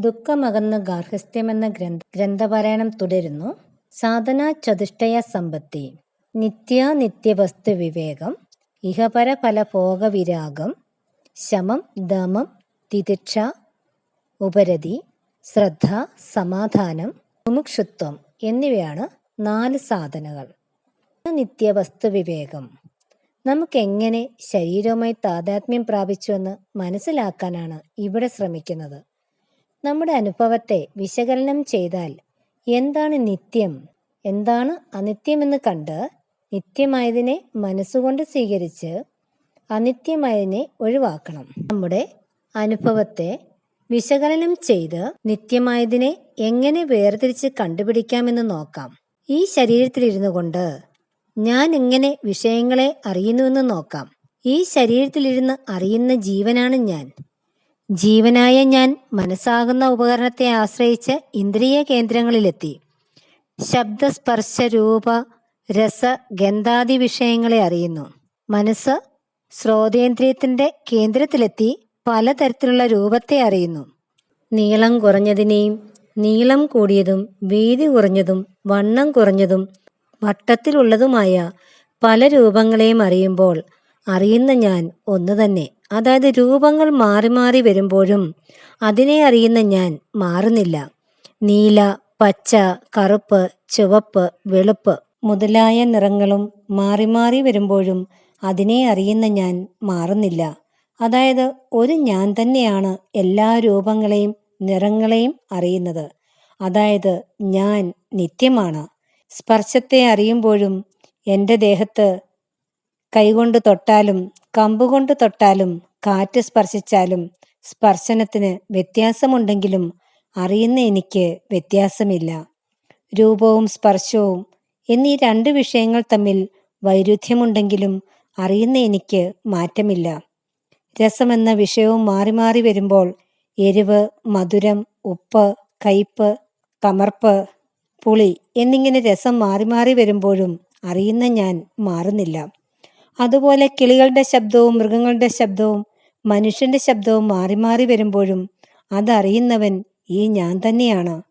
ദുഃഖമകന്ന ഗാർഹസ്ഥ്യമെന്ന ഗ്രന്ഥ ഗ്രന്ഥപാരായണം തുടരുന്നു. സാധന ചതുഷ്ടയ സമ്പത്തി നിത്യ നിത്യവസ്തു വിവേകം ഇഹപര ഫല വിരാഗം ശമം ദമം തിതിക്ഷ ഉപരതി ശ്രദ്ധ സമാധാനം മുമുക്ഷുത്വം എന്നിവയാണ് നാല് സാധനകൾ. നിത്യവസ്തു വിവേകം. നമുക്കെങ്ങനെ ശരീരവുമായി താതാത്മ്യം പ്രാപിച്ചുവെന്ന് മനസ്സിലാക്കാനാണ് ഇവിടെ ശ്രമിക്കുന്നത്. നമ്മുടെ അനുഭവത്തെ വിശകലനം ചെയ്താൽ എന്താണ് നിത്യം? എന്താണ് അനിത്യമെന്ന് കണ്ട് നിത്യമായതിനെ മനസ്സുകൊണ്ട് സ്വീകരിച്ച് അനിത്യമായതിനെ ഒഴിവാക്കണം. നമ്മുടെ അനുഭവത്തെ വിശകലനം ചെയ്ത് നിത്യമായതിനെ എങ്ങനെ വേർതിരിച്ച് കണ്ടുപിടിക്കാമെന്ന് നോക്കാം. ഈ ശരീരത്തിലിരുന്നു കൊണ്ട് ഞാൻ എങ്ങനെ വിഷയങ്ങളെ അറിയുന്നുവെന്ന് നോക്കാം. ഈ ശരീരത്തിലിരുന്ന് അറിയുന്ന ജീവനാണ് ഞാൻ. ജീവനായ ഞാൻ മനസ്സാകുന്ന ഉപകരണത്തെ ആശ്രയിച്ച് ഇന്ദ്രിയ കേന്ദ്രങ്ങളിലെത്തി. ശബ്ദസ്പർശ രൂപ രസ ഗന്ധാദി വിഷയങ്ങളെ അറിയുന്നു. മനസ്സ് ശ്രോതേന്ദ്രിയത്തിന്റെ കേന്ദ്രത്തിലെത്തി പലതരത്തിലുള്ള രൂപത്തെ അറിയുന്നു. നീളം കുറഞ്ഞതിനെയും നീളം കൂടിയതും വീതി കുറഞ്ഞതും വണ്ണം കുറഞ്ഞതും വട്ടത്തിലുള്ളതുമായ പല രൂപങ്ങളെയും അറിയുമ്പോൾ അറിയുന്ന ഞാൻ ഒന്ന് തന്നെ. അതായത് രൂപങ്ങൾ മാറി മാറി വരുമ്പോഴും അതിനെ അറിയുന്ന ഞാൻ മാറുന്നില്ല. നീല പച്ച കറുപ്പ് ചുവപ്പ് വെളുപ്പ് മുതലായ നിറങ്ങളും മാറി മാറി വരുമ്പോഴും അതിനെ അറിയുന്ന ഞാൻ മാറുന്നില്ല. അതായത് ഒരു ഞാൻ തന്നെയാണ് എല്ലാ രൂപങ്ങളെയും നിറങ്ങളെയും അറിയുന്നത്. അതായത് ഞാൻ നിത്യമാണ്. സ്പർശത്തെ അറിയുമ്പോഴും എന്റെ ദേഹത്ത് കൈകൊണ്ട് തൊട്ടാലും കമ്പുകൊണ്ട് തൊട്ടാലും കാറ്റ് സ്പർശിച്ചാലും സ്പർശനത്തിന് വ്യത്യാസമുണ്ടെങ്കിലും അറിയുന്ന എനിക്ക് വ്യത്യാസമില്ല. രൂപവും സ്പർശവും എന്നീ രണ്ട് വിഷയങ്ങൾ തമ്മിൽ വൈരുദ്ധ്യമുണ്ടെങ്കിലും അറിയുന്ന എനിക്ക് മാറ്റമില്ല. രസമെന്ന വിഷയവും മാറി മാറി വരുമ്പോൾ എരിവ് മധുരം ഉപ്പ് കയ്പ് കമർപ്പ് പുളി എന്നിങ്ങനെ രസം മാറി മാറി വരുമ്പോഴും അറിയുന്ന ഞാൻ മാറുന്നില്ല. അതുപോലെ കിളികളുടെ ശബ്ദവും മൃഗങ്ങളുടെ ശബ്ദവും മനുഷ്യന്റെ ശബ്ദവും മാറി മാറി വരുമ്പോഴും അതറിയുന്നവൻ ഈ ഞാൻ തന്നെയാണ്.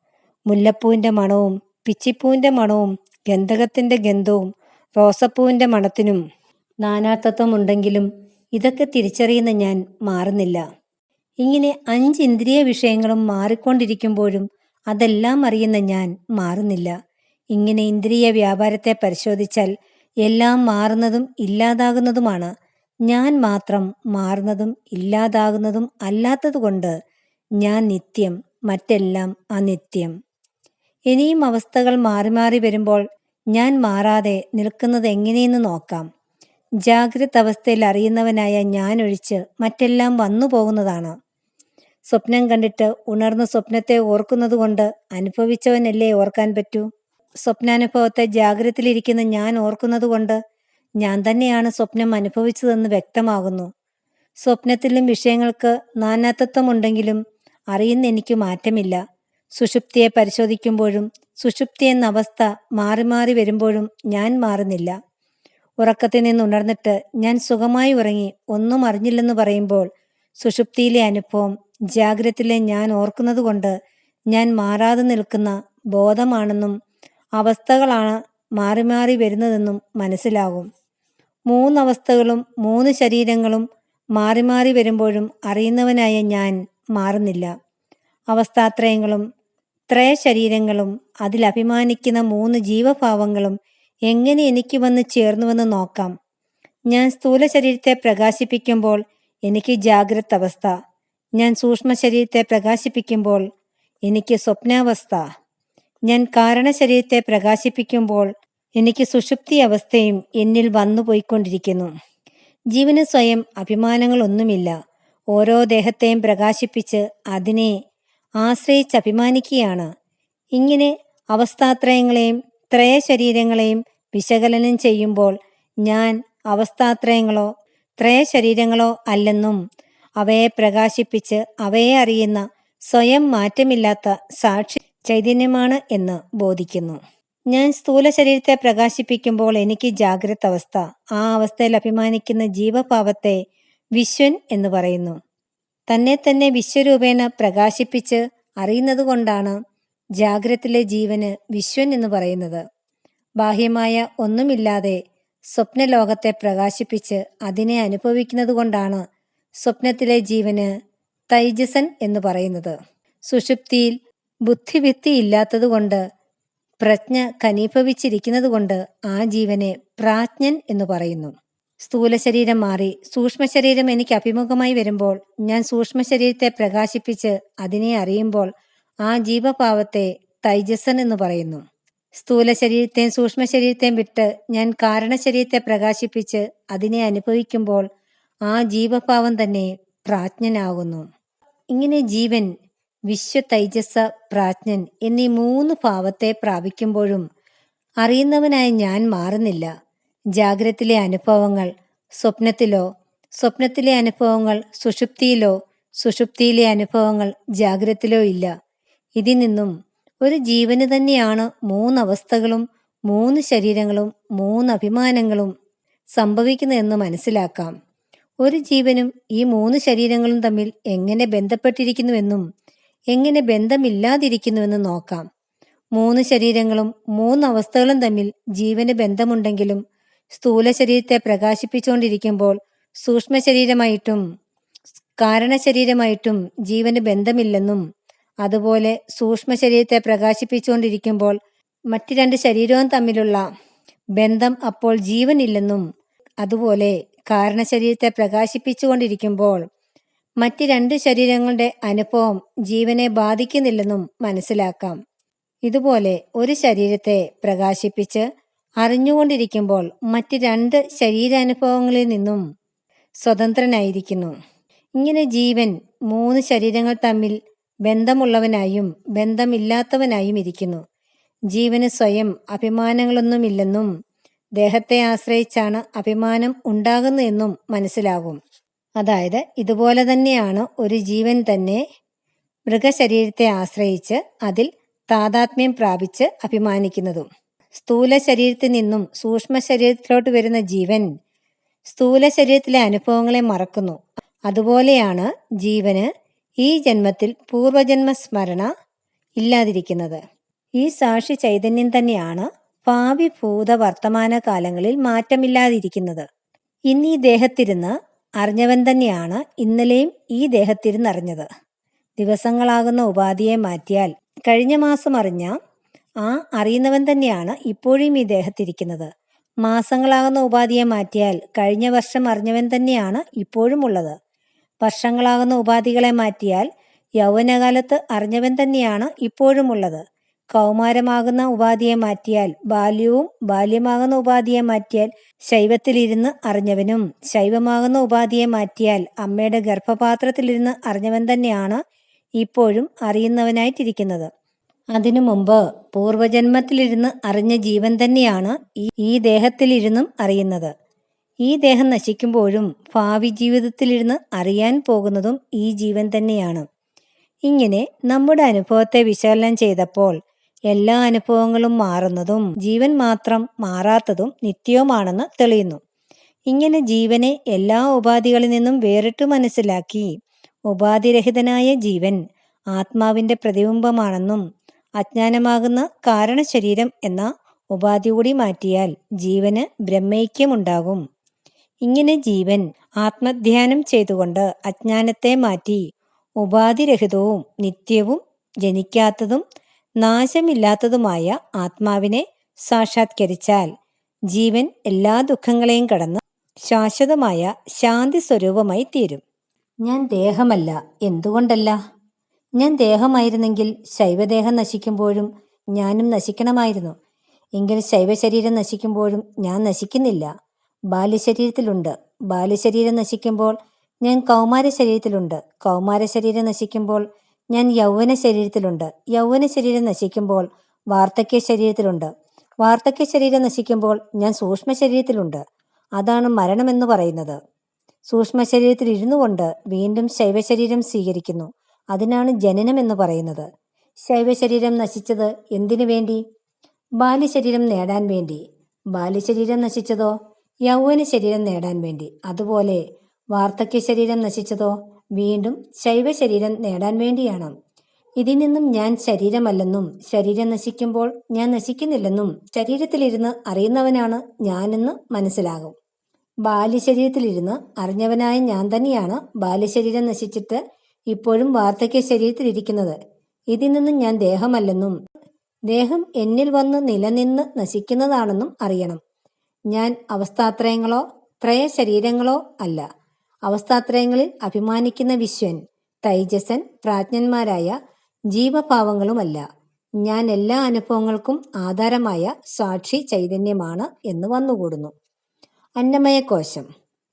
മുല്ലപ്പൂവിന്റെ മണവും പിച്ചിപ്പൂവിന്റെ മണവും ഗന്ധകത്തിന്റെ ഗന്ധവും റോസപ്പൂവിന്റെ മണത്തിനും നാനാത്വമുണ്ടെങ്കിലും ഇതൊക്കെ തിരിച്ചറിയുന്ന ഞാൻ മാറുന്നില്ല. ഇങ്ങനെ അഞ്ച് ഇന്ദ്രിയ വിഷയങ്ങളും മാറിക്കൊണ്ടിരിക്കുമ്പോഴും അതെല്ലാം അറിയുന്ന ഞാൻ മാറുന്നില്ല. ഇങ്ങനെ ഇന്ദ്രിയ വ്യാപാരത്തെ പരിശോധിച്ചാൽ എല്ലാം മാറുന്നതും ഇല്ലാതാകുന്നതുമാണ്. ഞാൻ മാത്രം മാറുന്നതും ഇല്ലാതാകുന്നതും അല്ലാത്തതുകൊണ്ട് ഞാൻ നിത്യം മറ്റെല്ലാം അനിത്യം. ഇനിയും അവസ്ഥകൾ മാറി മാറി വരുമ്പോൾ ഞാൻ മാറാതെ നിൽക്കുന്നത് എങ്ങനെയെന്ന് നോക്കാം. ജാഗ്രത അവസ്ഥയിൽ അറിയുന്നവനായ ഞാൻ ഒഴിച്ച് മറ്റെല്ലാം വന്നു പോകുന്നതാണ്. സ്വപ്നം കണ്ടിട്ട് ഉണർന്ന് സ്വപ്നത്തെ ഓർക്കുന്നതുകൊണ്ട് അനുഭവിച്ചവനല്ലേ ഓർക്കാൻ പറ്റൂ? സ്വപ്നാനുഭവത്തെ ജാഗ്രതയിലിരിക്കുന്ന ഞാൻ ഓർക്കുന്നത് കൊണ്ട് ഞാൻ തന്നെയാണ് സ്വപ്നം അനുഭവിച്ചതെന്ന് വ്യക്തമാകുന്നു. സ്വപ്നത്തിലും വിഷയങ്ങൾക്ക് നാനാത്വമുണ്ടെങ്കിലും അറിയുന്ന എനിക്ക് മാറ്റമില്ല. സുഷുപ്തിയെ പരിശോധിക്കുമ്പോഴും സുഷുപ്തി എന്ന അവസ്ഥ മാറി മാറി വരുമ്പോഴും ഞാൻ മാറുന്നില്ല. ഉറക്കത്തിൽ നിന്ന് ഉണർന്നിട്ട് ഞാൻ സുഖമായി ഉറങ്ങി ഒന്നും അറിഞ്ഞില്ലെന്ന് പറയുമ്പോൾ സുഷുപ്തിയിലെ അനുഭവം ജാഗ്രതയിലെ ഞാൻ ഓർക്കുന്നത് കൊണ്ട് ഞാൻ മാറാതെ നിൽക്കുന്ന ബോധമാണെന്നും അവസ്ഥകളാണ് മാറി മാറി വരുന്നതെന്നും മനസ്സിലാകും. മൂന്നവസ്ഥകളും മൂന്ന് ശരീരങ്ങളും മാറി മാറി വരുമ്പോഴും അറിയുന്നവനായ ഞാൻ മാറുന്നില്ല. അവസ്ഥാത്രയങ്ങളും ത്രയ ശരീരങ്ങളും അതിൽ അഭിമാനിക്കുന്ന മൂന്ന് ജീവഭാവങ്ങളും എങ്ങനെ എനിക്ക് വന്ന് ചേർന്നുവെന്ന് നോക്കാം. ഞാൻ സ്ഥൂല ശരീരത്തെ പ്രകാശിപ്പിക്കുമ്പോൾ എനിക്ക് ജാഗ്രത അവസ്ഥ. ഞാൻ സൂക്ഷ്മ ശരീരത്തെ പ്രകാശിപ്പിക്കുമ്പോൾ എനിക്ക് സ്വപ്നാവസ്ഥ. ഞാൻ കാരണശരീരത്തെ പ്രകാശിപ്പിക്കുമ്പോൾ എനിക്ക് സുഷുപ്തി അവസ്ഥയും എന്നിൽ വന്നു പോയിക്കൊണ്ടിരിക്കുന്നു ജീവന് സ്വയം അഭിമാനങ്ങളൊന്നുമില്ല. ഓരോ ദേഹത്തെയും പ്രകാശിപ്പിച്ച് അതിനെ ആശ്രയിച്ച് അഭിമാനിക്കുകയാണ് ഇങ്ങനെ അവസ്ഥാത്രയങ്ങളെയും ത്രയ ശരീരങ്ങളെയും വിശകലനം ചെയ്യുമ്പോൾ ഞാൻ അവസ്ഥാത്രയങ്ങളോ ത്രയ ശരീരങ്ങളോ അല്ലെന്നും അവയെ പ്രകാശിപ്പിച്ച് അവയെ അറിയുന്ന സ്വയം മാറ്റമില്ലാത്ത സാക്ഷി ചൈതന്യമാണ് എന്ന് ബോധിക്കുന്നു. ഞാൻ സ്ഥൂല ശരീരത്തെ പ്രകാശിപ്പിക്കുമ്പോൾ എനിക്ക് ജാഗ്രത അവസ്ഥ. ആ അവസ്ഥയിൽ അഭിമാനിക്കുന്ന ജീവഭാവത്തെ വിശ്വൻ എന്ന് പറയുന്നു. തന്നെ തന്നെ വിശ്വരൂപേണ പ്രകാശിപ്പിച്ച് അറിയുന്നത് കൊണ്ടാണ് ജാഗ്രത്തിലെ ജീവന് വിശ്വൻ എന്ന് പറയുന്നത്. ബാഹ്യമായ ഒന്നുമില്ലാതെ സ്വപ്നലോകത്തെ പ്രകാശിപ്പിച്ച് അതിനെ അനുഭവിക്കുന്നത് കൊണ്ടാണ് സ്വപ്നത്തിലെ ജീവന് തൈജസൻ എന്ന് പറയുന്നത്. സുഷുപ്തിയിൽ ബുദ്ധിഭിത്തി ഇല്ലാത്തതുകൊണ്ട് പ്രജ്ഞ കനീഭവിച്ചിരിക്കുന്നതുകൊണ്ട് ആ ജീവനെ പ്രാജ്ഞൻ എന്ന് പറയുന്നു. സ്ഥൂല ശരീരം മാറി സൂക്ഷ്മ ശരീരം എനിക്ക് അഭിമുഖമായി വരുമ്പോൾ ഞാൻ സൂക്ഷ്മ ശരീരത്തെ പ്രകാശിപ്പിച്ച് അതിനെ അറിയുമ്പോൾ ആ ജീവഭാവത്തെ തൈജസൻ എന്ന് പറയുന്നു. സ്ഥൂല ശരീരത്തെയും സൂക്ഷ്മ ശരീരത്തെയും വിട്ട് ഞാൻ കാരണ ശരീരത്തെ പ്രകാശിപ്പിച്ച് അതിനെ അനുഭവിക്കുമ്പോൾ ആ ജീവഭാവം തന്നെ പ്രാജ്ഞനാകുന്നു. ഇങ്ങനെ ജീവൻ വിശ്വ തൈജസ പ്രാജ്ഞൻ എന്നീ മൂന്ന് ഭാവത്തെ പ്രാപിക്കുമ്പോഴും അറിയുന്നവനായി ഞാൻ മാറുന്നില്ല. ജാഗ്രത്തിലെ അനുഭവങ്ങൾ സ്വപ്നത്തിലോ സ്വപ്നത്തിലെ അനുഭവങ്ങൾ സുഷുപ്തിയിലോ സുഷുപ്തിയിലെ അനുഭവങ്ങൾ ജാഗ്രത്തിലോ ഇല്ല. ഇതിൽ നിന്നും ഒരു ജീവന് തന്നെയാണ് മൂന്നവസ്ഥകളും മൂന്ന് ശരീരങ്ങളും മൂന്ന് അഭിമാനങ്ങളും സംഭവിക്കുന്നതെന്ന് മനസ്സിലാക്കാം. ഒരു ജീവനും ഈ മൂന്ന് ശരീരങ്ങളും തമ്മിൽ എങ്ങനെ ബന്ധപ്പെട്ടിരിക്കുന്നുവെന്നും എങ്ങനെ ബന്ധമില്ലാതിരിക്കുന്നുവെന്ന് നോക്കാം. മൂന്ന് ശരീരങ്ങളും മൂന്ന് അവസ്ഥകളും തമ്മിൽ ജീവന് ബന്ധമുണ്ടെങ്കിലും സ്ഥൂല ശരീരത്തെ പ്രകാശിപ്പിച്ചുകൊണ്ടിരിക്കുമ്പോൾ സൂക്ഷ്മ ശരീരമായിട്ടും കാരണ ശരീരമായിട്ടും ജീവന് ബന്ധമില്ലെന്നും അതുപോലെ സൂക്ഷ്മ ശരീരത്തെ പ്രകാശിപ്പിച്ചുകൊണ്ടിരിക്കുമ്പോൾ മറ്റു രണ്ട് ശരീരവും തമ്മിലുള്ള ബന്ധം അപ്പോൾ ജീവനില്ലെന്നും അതുപോലെ കാരണശരീരത്തെ പ്രകാശിപ്പിച്ചുകൊണ്ടിരിക്കുമ്പോൾ മറ്റ് രണ്ട് ശരീരങ്ങളുടെ അനുഭവം ജീവനെ ബാധിക്കുന്നില്ലെന്നും മനസ്സിലാക്കാം. ഇതുപോലെ ഒരു ശരീരത്തെ പ്രകാശിപ്പിച്ച് അറിഞ്ഞുകൊണ്ടിരിക്കുമ്പോൾ മറ്റ് രണ്ട് ശരീരാനുഭവങ്ങളിൽ നിന്നും സ്വതന്ത്രനായിരിക്കുന്നു. ഇങ്ങനെ ജീവൻ മൂന്ന് ശരീരങ്ങൾ തമ്മിൽ ബന്ധമുള്ളവനായും ബന്ധമില്ലാത്തവനായും ഇരിക്കുന്നു. ജീവന് സ്വയം അഭിമാനങ്ങളൊന്നുമില്ലെന്നും ദേഹത്തെ ആശ്രയിച്ചാണ് അഭിമാനം ഉണ്ടാകുന്നതെന്നും മനസ്സിലാകും. അതായത് ഇതുപോലെ തന്നെയാണ് ഒരു ജീവൻ തന്നെ മൃഗശരീരത്തെ ആശ്രയിച്ച് അതിൽ താതാത്മ്യം പ്രാപിച്ച് അഭിമാനിക്കുന്നതും. സ്ഥൂല ശരീരത്തിൽ നിന്നും സൂക്ഷ്മ ശരീരത്തിലോട്ട് വരുന്ന ജീവൻ സ്ഥൂല ശരീരത്തിലെ അനുഭവങ്ങളെ മറക്കുന്നു. അതുപോലെയാണ് ജീവന് ഈ ജന്മത്തിൽ പൂർവജന്മ സ്മരണ ഇല്ലാതിരിക്കുന്നത്. ഈ സാക്ഷി ചൈതന്യം തന്നെയാണ് ഭാവി ഭൂത വർത്തമാന കാലങ്ങളിൽ മാറ്റമില്ലാതിരിക്കുന്നത്. ഇന്ന് ദേഹത്തിരുന്ന് അറിഞ്ഞവൻ തന്നെയാണ് ഇന്നലെയും ഈ ദേഹത്തിരുന്നറിഞ്ഞത്. ദിവസങ്ങളാകുന്ന ഉപാധിയെ മാറ്റിയാൽ കഴിഞ്ഞ മാസം അറിഞ്ഞ ആ അറിയുന്നവൻ തന്നെയാണ് ഇപ്പോഴും ഈ ദേഹത്തിരിക്കുന്നത്. മാസങ്ങളാകുന്ന ഉപാധിയെ മാറ്റിയാൽ കഴിഞ്ഞ വർഷം അറിഞ്ഞവൻ തന്നെയാണ് ഇപ്പോഴും ഉള്ളത്. വർഷങ്ങളാകുന്ന ഉപാധികളെ മാറ്റിയാൽ യൗവനകാലത്ത് അറിഞ്ഞവൻ തന്നെയാണ് ഇപ്പോഴും ഉള്ളത്. കൗമാരമാകുന്ന ഉപാധിയെ മാറ്റിയാൽ ബാല്യവും ബാല്യമാകുന്ന ഉപാധിയെ മാറ്റിയാൽ ശൈവത്തിലിരുന്ന് അറിഞ്ഞവനും ശൈവമാകുന്ന ഉപാധിയെ മാറ്റിയാൽ അമ്മയുടെ ഗർഭപാത്രത്തിലിരുന്ന് അറിഞ്ഞവൻ തന്നെയാണ് ഇപ്പോഴും അറിയുന്നവനായിട്ടിരിക്കുന്നത്. അതിനു മുമ്പ് പൂർവജന്മത്തിലിരുന്ന് അറിഞ്ഞ ജീവൻ തന്നെയാണ് ഈ ദേഹത്തിലിരുന്നും അറിയുന്നത്. ഈ ദേഹം നശിക്കുമ്പോഴും ഭാവി ജീവിതത്തിലിരുന്ന് അറിയാൻ പോകുന്നതും ഈ ജീവൻ തന്നെയാണ്. ഇങ്ങനെ നമ്മുടെ അനുഭവത്തെ വിശകലനം ചെയ്തപ്പോൾ എല്ലാ അനുഭവങ്ങളും മാറുന്നതും ജീവൻ മാത്രം മാറാത്തതും നിത്യവുമാണെന്ന് തെളിയുന്നു. ഇങ്ങനെ ജീവനെ എല്ലാ ഉപാധികളിൽ നിന്നും വേറിട്ട് മനസ്സിലാക്കി ഉപാധിരഹിതനായ ജീവൻ ആത്മാവിന്റെ പ്രതിബിംബമാണെന്നും അജ്ഞാനമാകുന്ന കാരണശരീരം എന്ന ഉപാധി കൂടി മാറ്റിയാൽ ജീവന് ബ്രഹ്മൈക്യമുണ്ടാകും. ഇങ്ങനെ ജീവൻ ആത്മധ്യാനം ചെയ്തുകൊണ്ട് അജ്ഞാനത്തെ മാറ്റി ഉപാധിരഹിതവും നിത്യവും ജനിക്കാത്തതും നാശമില്ലാത്തതുമായ ആത്മാവിനെ സാക്ഷാത്കരിച്ചാൽ ജീവൻ എല്ലാ ദുഃഖങ്ങളെയും കടന്ന് ശാശ്വതമായ ശാന്തി സ്വരൂപമായി തീരും. ഞാൻ ദേഹമല്ല എന്തുകൊണ്ടല്ല? ഞാൻ ദേഹമായിരുന്നെങ്കിൽ ശൈവദേഹം നശിക്കുമ്പോഴും ഞാനും നശിക്കണമായിരുന്നു. എങ്കിൽ ശൈവശരീരം നശിക്കുമ്പോഴും ഞാൻ നശിക്കുന്നില്ല. ബാല്യശരീരത്തിലുണ്ട്. ബാല്യശരീരം നശിക്കുമ്പോൾ ഞാൻ കൗമാര ശരീരത്തിലുണ്ട് കൗമാര ശരീരം നശിക്കുമ്പോൾ ഞാൻ യൗവന ശരീരത്തിലുണ്ട്. യൗവന ശരീരം നശിക്കുമ്പോൾ വാർദ്ധക്യ ശരീരത്തിലുണ്ട്. വാർദ്ധക്യ ശരീരം നശിക്കുമ്പോൾ ഞാൻ സൂക്ഷ്മ ശരീരത്തിലുണ്ട്. അതാണ് മരണമെന്ന് പറയുന്നത്. സൂക്ഷ്മ ശരീരത്തിൽ ഇരുന്നു കൊണ്ട് വീണ്ടും ശൈവശരീരം സ്വീകരിക്കുന്നു. അതിനാണ് ജനനം എന്ന് പറയുന്നത്. ശൈവശരീരം നശിച്ചത് എന്തിനു വേണ്ടി? ബാല്യശരീരം നേടാൻ വേണ്ടി. ബാല്യശരീരം നശിച്ചതോ? യൗവന ശരീരം നേടാൻ വേണ്ടി. അതുപോലെ വാർദ്ധക്യ ശരീരം നശിച്ചതോ? വീണ്ടും ശൈവശരീരം നേടാൻ വേണ്ടിയാണ്. ഇതിൽ നിന്നും ഞാൻ ശരീരമല്ലെന്നും ശരീരം നശിക്കുമ്പോൾ ഞാൻ നശിക്കുന്നില്ലെന്നും ശരീരത്തിലിരുന്ന് അറിയുന്നവനാണ് ഞാനെന്ന് മനസ്സിലാകും. ബാല്യശരീരത്തിലിരുന്ന് അറിഞ്ഞവനായ ഞാൻ തന്നെയാണ് ബാല്യശരീരം നശിച്ചിട്ട് ഇപ്പോഴും വാർദ്ധക്യ ശരീരത്തിലിരിക്കുന്നത്. ഇതിൽ നിന്നും ഞാൻ ദേഹമല്ലെന്നും ദേഹം എന്നിൽ വന്ന് നിലനിന്ന് നശിക്കുന്നതാണെന്നും അറിയണം. ഞാൻ അവസ്ഥാത്രയങ്ങളോ ത്രയ ശരീരങ്ങളോ അല്ല. അവസ്ഥാത്രയങ്ങളിൽ അഭിമാനിക്കുന്ന വിശ്വൻ തൈജസൻ പ്രാജ്ഞന്മാരായ ജീവഭാവങ്ങളുമല്ല ഞാൻ എല്ലാ അനുഭവങ്ങൾക്കും ആധാരമായ സാക്ഷി ചൈതന്യമാണ് എന്ന് വന്നുകൂടുന്നു. അന്നമയ കോശം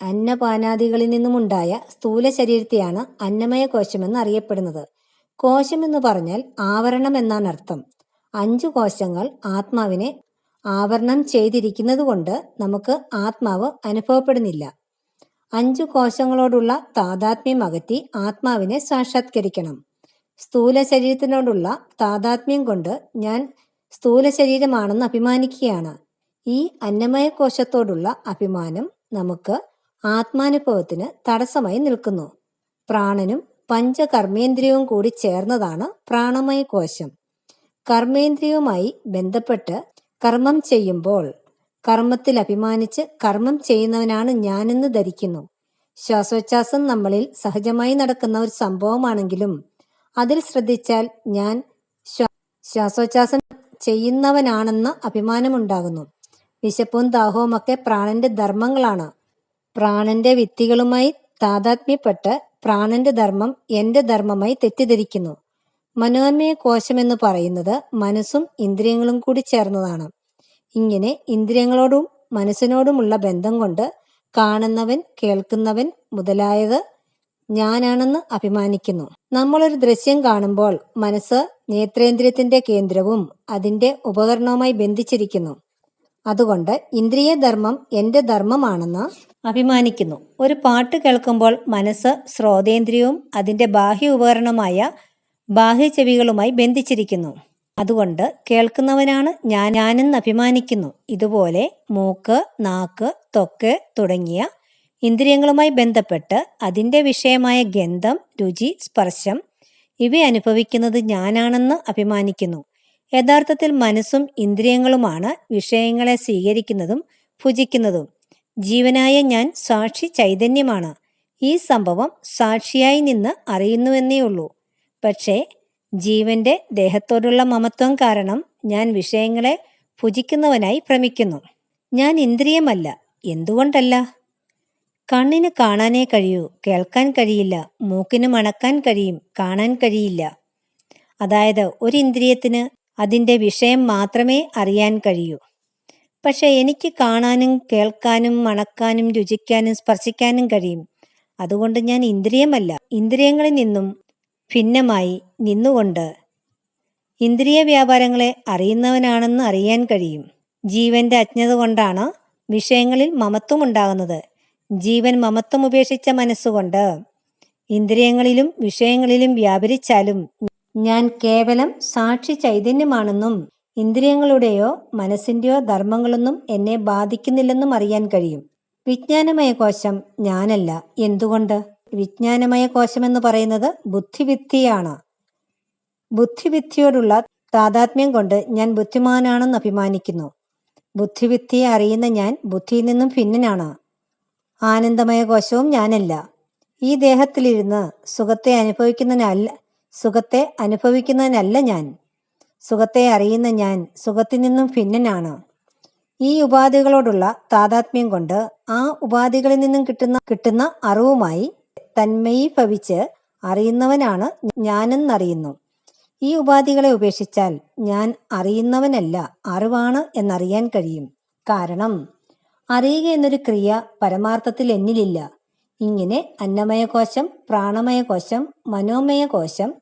അന്നപാനാദികളിൽ നിന്നുമുണ്ടായ സ്ഥൂല ശരീരത്തെയാണ് അന്നമയ കോശമെന്ന് അറിയപ്പെടുന്നത് കോശം എന്ന് പറഞ്ഞാൽ ആവരണം എന്നാണ് അർത്ഥം. അഞ്ചു കോശങ്ങൾ ആത്മാവിനെ ആവരണം ചെയ്തിരിക്കുന്നത് കൊണ്ട് നമുക്ക് ആത്മാവ് അനുഭവപ്പെടുന്നില്ല. അഞ്ചു കോശങ്ങളോടുള്ള താതാത്മ്യം അകറ്റി ആത്മാവിനെ സാക്ഷാത്കരിക്കണം. സ്ഥൂല ശരീരത്തിനോടുള്ള താതാത്മ്യം കൊണ്ട് ഞാൻ സ്ഥൂല ശരീരമാണെന്ന് അഭിമാനിക്കുകയാണ്. ഈ അന്നമയ കോശത്തോടുള്ള അഭിമാനം നമുക്ക് ആത്മാനുഭവത്തിന് തടസ്സമായി നിൽക്കുന്നു. പ്രാണനും പഞ്ചകർമ്മേന്ദ്രിയവും കൂടി ചേർന്നതാണ് പ്രാണമയ കോശം. കർമ്മേന്ദ്രിയവുമായി ബന്ധപ്പെട്ട് കർമ്മം ചെയ്യുമ്പോൾ കർമ്മത്തിൽ അഭിമാനിച്ച് കർമ്മം ചെയ്യുന്നവനാണ് ഞാനെന്ന് ധരിക്കുന്നു. ശ്വാസോച്ഛാസം നമ്മളിൽ സഹജമായി നടക്കുന്ന ഒരു സംഭവമാണെങ്കിലും അതിൽ ശ്രദ്ധിച്ചാൽ ഞാൻ ശ്വാസോച്ഛാസം ചെയ്യുന്നവനാണെന്ന അഭിമാനമുണ്ടാകുന്നു. വിശപ്പും ദാഹവും ഒക്കെ പ്രാണന്റെ ധർമ്മങ്ങളാണ്. പ്രാണന്റെ വിത്തികളുമായി താതാത്മ്യപ്പെട്ട് പ്രാണന്റെ ധർമ്മം എന്റെ ധർമ്മമായി തെറ്റിദ്ധരിക്കുന്നു. മനോന്മയ എന്ന് പറയുന്നത് മനസ്സും ഇന്ദ്രിയങ്ങളും കൂടി ചേർന്നതാണ്. ഇങ്ങനെ ഇന്ദ്രിയങ്ങളോടും മനസ്സിനോടുമുള്ള ബന്ധം കൊണ്ട് കാണുന്നവൻ കേൾക്കുന്നവൻ മുതലായത് ഞാനാണെന്ന് അഭിമാനിക്കുന്നു. നമ്മളൊരു ദൃശ്യം കാണുമ്പോൾ മനസ്സ് നേത്രേന്ദ്രിയത്തിന്റെ കേന്ദ്രവും അതിന്റെ ഉപകരണവുമായി ബന്ധിച്ചിരിക്കുന്നു. അതുകൊണ്ട് ഇന്ദ്രിയ ധർമ്മം എന്റെ ധർമ്മമാണെന്ന് അഭിമാനിക്കുന്നു. ഒരു പാട്ട് കേൾക്കുമ്പോൾ മനസ്സ് ശ്രോതേന്ദ്രിയവും അതിന്റെ ബാഹ്യ ഉപകരണമായ ബാഹ്യ ചെവികളുമായി ബന്ധിച്ചിരിക്കുന്നു. അതുകൊണ്ട് കേൾക്കുന്നവനാണ് ഞാൻ ഞാനെന്ന് അഭിമാനിക്കുന്നു. ഇതുപോലെ മൂക്ക് നാക്ക് തൊക്ക് തുടങ്ങിയ ഇന്ദ്രിയങ്ങളുമായി ബന്ധപ്പെട്ട് അതിന്റെ വിഷയമായ ഗന്ധം രുചി സ്പർശം ഇവ അനുഭവിക്കുന്നത് ഞാനാണെന്ന് അഭിമാനിക്കുന്നു. യഥാർത്ഥത്തിൽ മനസ്സും ഇന്ദ്രിയങ്ങളുമാണ് വിഷയങ്ങളെ സ്വീകരിക്കുന്നതും ഭുജിക്കുന്നതും. ജീവനായ ഞാൻ സാക്ഷി ചൈതന്യമാണ്. ഈ സംഭവം സാക്ഷിയായി നിന്ന് അറിയുന്നുവെന്നേ ഉള്ളൂ പക്ഷേ ജീവന്റെ ദേഹത്തോടുള്ള മമത്വം കാരണം ഞാൻ വിഷയങ്ങളെ ഭുജിക്കുന്നവനായി ഭ്രമിക്കുന്നു. ഞാൻ ഇന്ദ്രിയമല്ല എന്തുകൊണ്ടല്ല? കണ്ണിന് കാണാനേ കഴിയൂ കേൾക്കാൻ കഴിയില്ല മൂക്കിന് മണക്കാൻ കഴിയും കാണാൻ കഴിയില്ല. അതായത് ഒരു ഇന്ദ്രിയത്തിന് അതിന്റെ വിഷയം മാത്രമേ അറിയാൻ കഴിയൂ. പക്ഷെ എനിക്ക് കാണാനും കേൾക്കാനും മണക്കാനും രുചിക്കാനും സ്പർശിക്കാനും കഴിയും. അതുകൊണ്ട് ഞാൻ ഇന്ദ്രിയമല്ല ഇന്ദ്രിയങ്ങളിൽ നിന്നും ഭിന്നമായി നിന്നുകൊണ്ട്. ഇന്ദ്രിയ വ്യാപാരങ്ങളെ അറിയുന്നവനാണെന്ന് അറിയാൻ കഴിയും. ജീവന്റെ അജ്ഞത കൊണ്ടാണ് വിഷയങ്ങളിൽ മമത്വം ഉണ്ടാകുന്നത് ജീവൻ മമത്വം ഉപേക്ഷിച്ച മനസ്സുകൊണ്ട്. ഇന്ദ്രിയങ്ങളിലും വിഷയങ്ങളിലും വ്യാപരിച്ചാലും ഞാൻ കേവലം സാക്ഷി ചൈതന്യമാണെന്നും ഇന്ദ്രിയങ്ങളുടെയോ മനസ്സിന്റെയോ ധർമ്മങ്ങളൊന്നും എന്നെ ബാധിക്കുന്നില്ലെന്നും അറിയാൻ കഴിയും. വിജ്ഞാനമയ കോശം ഞാനല്ല. എന്തുകൊണ്ട്? വിജ്ഞാനമയ കോശം എന്ന് പറയുന്നത് ബുദ്ധിവിദ്യയാണ്. ബുദ്ധിവിദ്യയോടുള്ള താതാത്മ്യം കൊണ്ട് ഞാൻ ബുദ്ധിമാനാണെന്ന് അഭിമാനിക്കുന്നു. ബുദ്ധിവിദ്യയെ അറിയുന്ന ഞാൻ ബുദ്ധിയിൽ നിന്നും ഭിന്നനാണ്. ആനന്ദമയ കോശവും ഞാനല്ല. ഈ ദേഹത്തിലിരുന്ന് സുഖത്തെ അനുഭവിക്കുന്നതിനല്ല സുഖത്തെ അനുഭവിക്കുന്നതിനല്ല ഞാൻ. സുഖത്തെ അറിയുന്ന ഞാൻ സുഖത്തിൽ നിന്നും ഭിന്നനാണ്. ഈ ഉപാധികളോടുള്ള താതാത്മ്യം കൊണ്ട് ആ ഉപാധികളിൽ നിന്നും കിട്ടുന്ന കിട്ടുന്ന അറിവുമായി തന്മയീഭവിച്ച് അറിയുന്നവനാണ് ഞാനെന്നറിയുന്നു. ഈ ഉപാധികളെ ഉപേക്ഷിച്ചാൽ ഞാൻ അറിയുന്നവനല്ല അറിവാണ് എന്നറിയാൻ കഴിയും. കാരണം അറിയുക എന്നൊരു ക്രിയ പരമാർത്ഥത്തിൽ എന്നിലില്ല. ഇങ്ങനെ അന്നമയകോശം പ്രാണമയ കോശം മനോമയ കോശം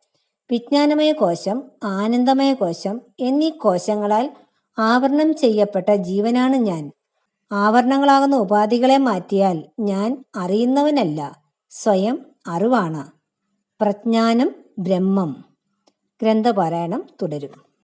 വിജ്ഞാനമയ കോശം ആനന്ദമയ കോശം എന്നീ കോശങ്ങളാൽ ആവരണം ചെയ്യപ്പെട്ട ജീവനാണ് ഞാൻ. ആവരണങ്ങളാകുന്ന ഉപാധികളെ മാറ്റിയാൽ ഞാൻ അറിയുന്നവനല്ല സ്വയം അറിവാണ്. പ്രജ്ഞാനം ബ്രഹ്മം. ഗ്രന്ഥപാരായണം തുടരും.